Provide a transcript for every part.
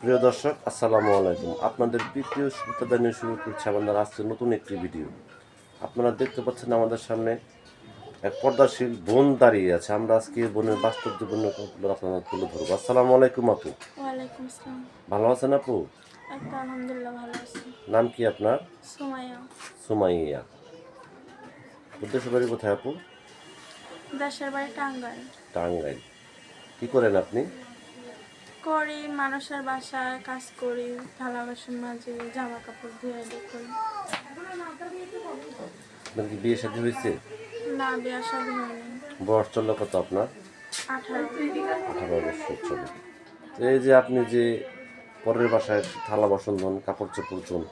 প্রিয় দর্শক আসসালামু আলাইকুম। আপনাদের দ্বিতীয় শ্রোতা নিয়ে শুরু করছি আমাদের আজকে নতুন একটি ভিডিও। আপনারা দেখতে পাচ্ছেন আমাদের সামনে এক পর্দাশীল বোন দাঁড়িয়ে আছে। আমরা আজকে বোনের বাস্তব জীবনের গল্পগুলো আপনারা তুলে ধরবো। আসসালামু আলাইকুম আপু। ভালো আছেন আপু? একটা আলহামদুলিল্লাহ ভালো আছি। নাম কি আপনার? সুমাইয়া। সুমাইয়া। উদ্দেশ্য বাড়ি কোথায় আপু? দেশের বাড়ি টাঙ্গাইল। টাঙ্গাইল। কি করেন আপনি? করি মানুষের বাসায় কাজ করি থালা বাসন মাঝে জামা কাপড় ধুয়ে করি। আপনার কি বিয়ে শাদী হয়েছে? না বিয়ে শাদী হয়নি। বয়স চলল কত আপনার? আঠারো। বছর চলে এই যে আপনি যে পরের বাসায় থালা বাসন ধন কাপড় চোপড় ধন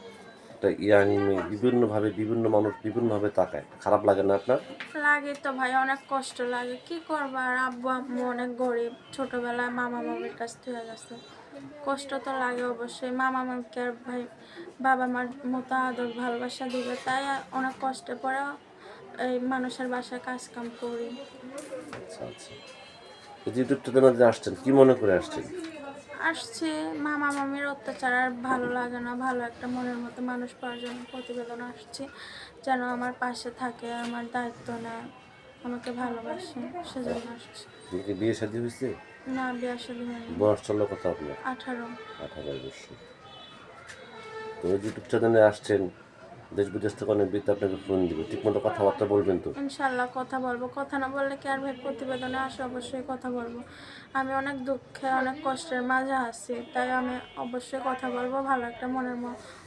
একটা ইয়াং মেয়ে বিভিন্নভাবে বিভিন্ন মানুষ বিভিন্নভাবে তাকায়। খারাপ লাগে না আপনার? লাগে তো ভাই অনেক কষ্ট লাগে। কি করবার আব্বু আম্মু অনেক গরিব। ছোটবেলায় মামা মামির কাছ থেকে গেছে। কষ্ট তো লাগে অবশ্যই। মামা মামিকে আর ভাই বাবা মার মতো আদর ভালোবাসা দিবে। তাই অনেক কষ্টে পরে এই মানুষের বাসায় কাজ কাম করি। আচ্ছা আচ্ছা। এই যে আসছেন কি মনে করে আসছেন? আসছে। মামা মামির অত্যাচার আর ভালো লাগে না। ভালো একটা মনের মতো মানুষ পাওয়ার জন্য প্রতিবেদন আসছে। যেন আমার পাশে থাকে আমার দায়িত্ব না আমাকে ভালোবাসে সেজন্য আসছে। বিয়ে শাদী হয়েছে না বিয়ে সাথে হয়নি। বয়স চলল কত আপনার? আঠারো। আঠারো বছর। তো ইউটিউব চ্যানেলে আসছেন দেশ বিদেশ থেকে অনেক ব্যক্তি আপনাকে ফোন দিবে। ঠিকমতো কথাবার্তা বলবেন তো। ইনশাল্লাহ কথা বলব। কথা না বললে কি আর ভাই প্রতিবেদনে আসে? অবশ্যই কথা বলব। আমি অনেক দুঃখে অনেক কষ্টের মাঝে আছি তাই আমি অবশ্যই কথা বলব। ভালো একটা মনের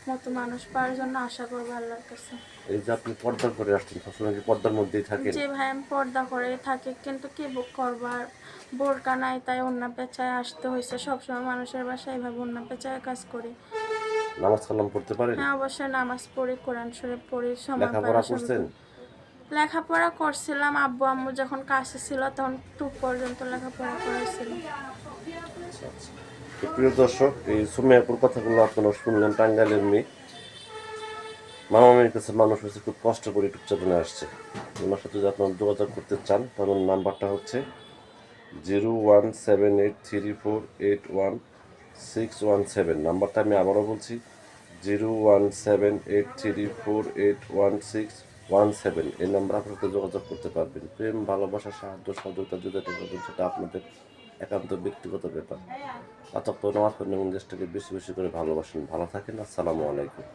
মতো মানুষ পাওয়ার জন্য আশা করব আল্লাহর কাছে। এই যে আপনি পর্দা করে আসছেন সবসময় কি পর্দার মধ্যেই থাকেন? যে ভাই আমি পর্দা করে থাকি কিন্তু কি বুক করবার বোরকা নাই তাই অন্য পেঁচায় আসতে হয়েছে সবসময় মানুষের বাসায় এইভাবে অন্য পেঁচায় কাজ করি। নামাজ কালাম পড়তে পারেন? হ্যাঁ অবশ্যই নামাজ পড়ে কোরআন শরীফ পড়ে সময় লেখাপড়া করছেন? লেখাপড়া করছিলাম আব্বু আম্মু যখন কাছে ছিল তখন টু পর্যন্ত লেখাপড়া করেছিল। আচ্ছা প্রিয় দর্শক এই সুমিয়াপুর কথাগুলো আপনারা শুনলেন টাঙ্গাইলের মেয়ে। মামা মামির কাছে মানুষ হচ্ছে খুব কষ্ট করে চ্যানেলে আসছে। ওনার সাথে যদি আপনারা যোগাযোগ করতে চান তাহলে নাম্বারটা হচ্ছে zero one seven eight three four eight one six one seven নাম্বারটা আমি আবারও বলছি zero one seven eight three four eight one six one seven এই নাম্বার আপনাকে যোগাযোগ করতে পারবেন। প্রেম, ভালোবাসা, সাহায্য, সহযোগিতা যেটা করবেন সেটা আপনাদের একান্ত ব্যক্তিগত ব্যাপার। অতঃপর নামাজ পড়েন এবং দেশটাকে বেশি বেশি করে ভালোবাসেন। ভালো থাকেন, আসসালামু আলাইকুম।